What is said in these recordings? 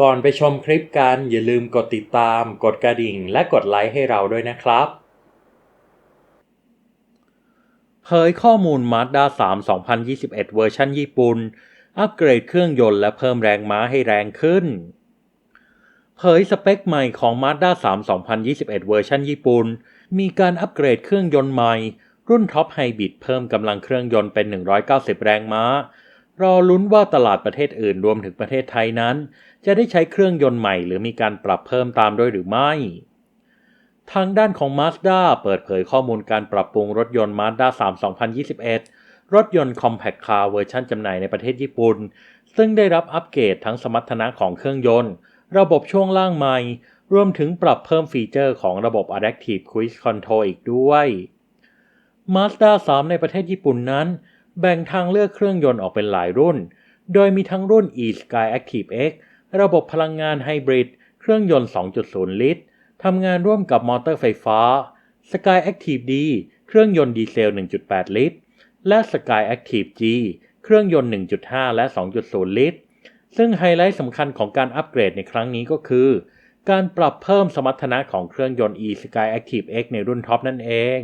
ก่อนไปชมคลิปกันอย่าลืมกดติดตาม กดกระดิ่ง และกดไลค์ให้เราด้วยนะครับ เผยข้อมูล Mazda 3 2021 เวอร์ชันญี่ปุ่น อัปเกรดเครื่องยนต์และเพิ่มแรงม้าให้แรงขึ้น เผยสเปคใหม่ของ Mazda 3 2021 เวอร์ชันญี่ปุ่น มีการอัปเกรดเครื่องยนต์ใหม่ รุ่นท็อปไฮบริดเพิ่มกำลังเครื่องยนต์เป็น 190 แรงม้า รอลุ้นว่าตลาดประเทศอื่นรวมถึงประเทศไทยนั้น จะได้ใช้เครื่องยนต์ใหม่หรือมีการปรับเพิ่มตามด้วยหรือไม่ ทางด้านของ Mazda เปิดเผยข้อมูลการปรับปรุงรถยนต์ Mazda 3 2021 รถยนต์ Compact Car เวอร์ชันจำหน่ายในประเทศญี่ปุ่น ซึ่งได้รับอัปเกรดทั้งสมรรถนะของเครื่องยนต์ ระบบช่วงล่างใหม่ รวมถึงปรับเพิ่มฟีเจอร์ของระบบ Adaptive Cruise Control อีกด้วย Mazda 3 ในประเทศญี่ปุ่นนั้น แบ่งทางเลือกเครื่องยนต์ออกเป็นหลายรุ่น โดยมีทั้งรุ่น e-Sky Active X ระบบพลังงานไฮบริด เครื่องยนต์ 2.0 ลิตร ทำงานร่วมกับมอเตอร์ไฟฟ้า Sky Active D เครื่องยนต์ดีเซล 1.8 ลิตร และ Sky Active G เครื่องยนต์ 1.5 และ 2.0 ลิตร ซึ่งไฮไลท์สำคัญของการอัปเกรดในครั้งนี้ก็คือ การปรับเพิ่มสมรรถนะของเครื่องยนต์ e-Sky Active X ในรุ่นท็อปนั่นเอง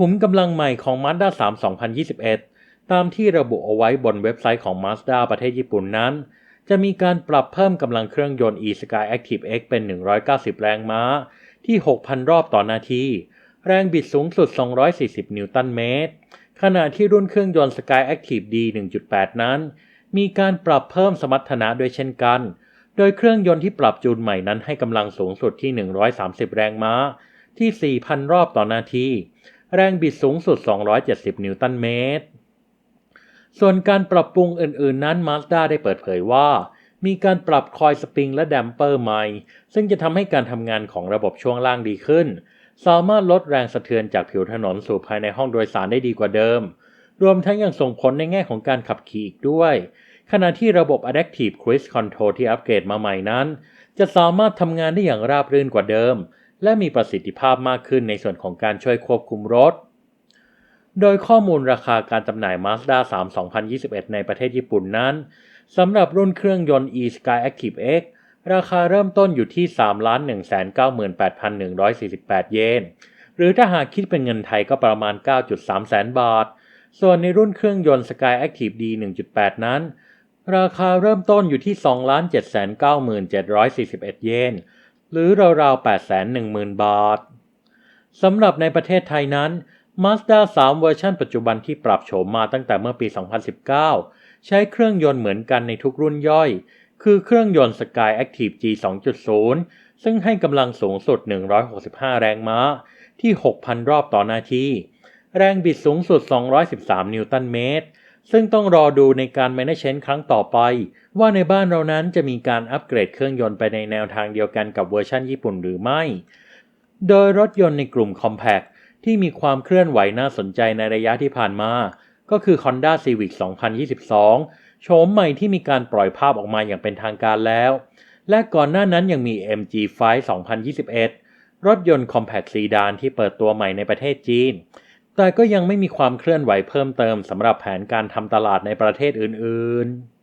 ขุมกำลังใหม่ของ Mazda 3 2021 ตามที่ระบุเอาไว้บนเว็บไซต์ของ Mazda ประเทศญี่ปุ่นนั้น จะมีการปรับเพิ่มกำลังเครื่องยนต์ e-Sky Active X เป็น 190 แรงม้า ที่ 6,000 รอบต่อนาที แรงบิดสูงสุด 240 นิวตันเมตร ขณะที่รุ่นเครื่องยนต์ Sky Active D 1.8 นั้น มีการปรับเพิ่มสมรรถนะด้วยเช่นกัน โดยเครื่องยนต์ที่ปรับจูนใหม่นั้นให้กำลังสูงสุดที่ 130 แรงม้า ที่ 4,000 รอบต่อนาที แรงบิดสูงสุด 270 นิวตันเมตร ส่วนการปรับปรุงอื่นๆ นั้น Mazda ได้เปิดเผยว่า มีการปรับคอยสปริงและแดมเปอร์ใหม่ ซึ่งจะทำให้การทำงานของระบบช่วงล่างดีขึ้น สามารถลดแรงสะเทือนจากผิวถนนสู่ภายในห้องโดยสารได้ดีกว่าเดิม รวมทั้งยังส่งผลในแง่ของการขับขี่อีกด้วย ขณะที่ระบบ Adaptive Cruise Control ที่อัปเกรดมาใหม่นั้น จะสามารถทำงานได้อย่างราบรื่นกว่าเดิม และมีประสิทธิภาพมากขึ้นในส่วนของการช่วยควบคุมรถ โดยข้อมูลราคาการจำหน่าย Mazda 3 2021 ในประเทศญี่ปุ่นนั้นสำหรับรุ่นเครื่องยนต์ e-Sky Active X ราคาเริ่มต้นอยู่ที่ 3,198,148 เยน หรือถ้าหากคิดเป็นเงินไทยก็ประมาณ 9.3 แสนบาท ส่วนในรุ่นเครื่องยนต์ Sky Active D 1.8 นั้น ราคาเริ่มต้นอยู่ที่ 2,797,41 เยน รือราวๆ810,000 บาทสำหรับในประเทศไทยนั้น Mazda 3 เวอร์ชันปัจจุบันที่ปรับโฉมมาตั้งแต่เมื่อปี 2019 ใช้เครื่องยนต์เหมือนกันในทุกรุ่นย่อย คือเครื่องยนต์ Sky Active G 2.0 ซึ่งให้กำลังสูงสุด 165 แรงม้า ที่ 6,000 รอบต่อนาที แรงบิดสูงสุด 213 นิวตันเมตร ซึ่งต้องรอดูในการ Management ครั้งต่อไป ว่าในบ้านเรานั้นจะมีการอัปเกรดเครื่องยนต์ไปในแนวทางเดียวกันกับเวอร์ชันญี่ปุ่นหรือไม่ โดยรถยนต์ในกลุ่ม Compact ที่มีความเคลื่อนไหวน่าสนใจในระยะที่ผ่านมา ก็คือ Honda Civic 2022 โฉมใหม่ที่มีการปล่อยภาพออกมาอย่างเป็นทางการแล้ว และก่อนหน้านั้นยังมี MG5 2021 รถยนต์ Compact Sedan ที่เปิดตัวใหม่ในประเทศจีน แต่ก็ยังไม่มีความเคลื่อนไหวเพิ่มเติมสำหรับแผนการทำตลาดในประเทศอื่นๆ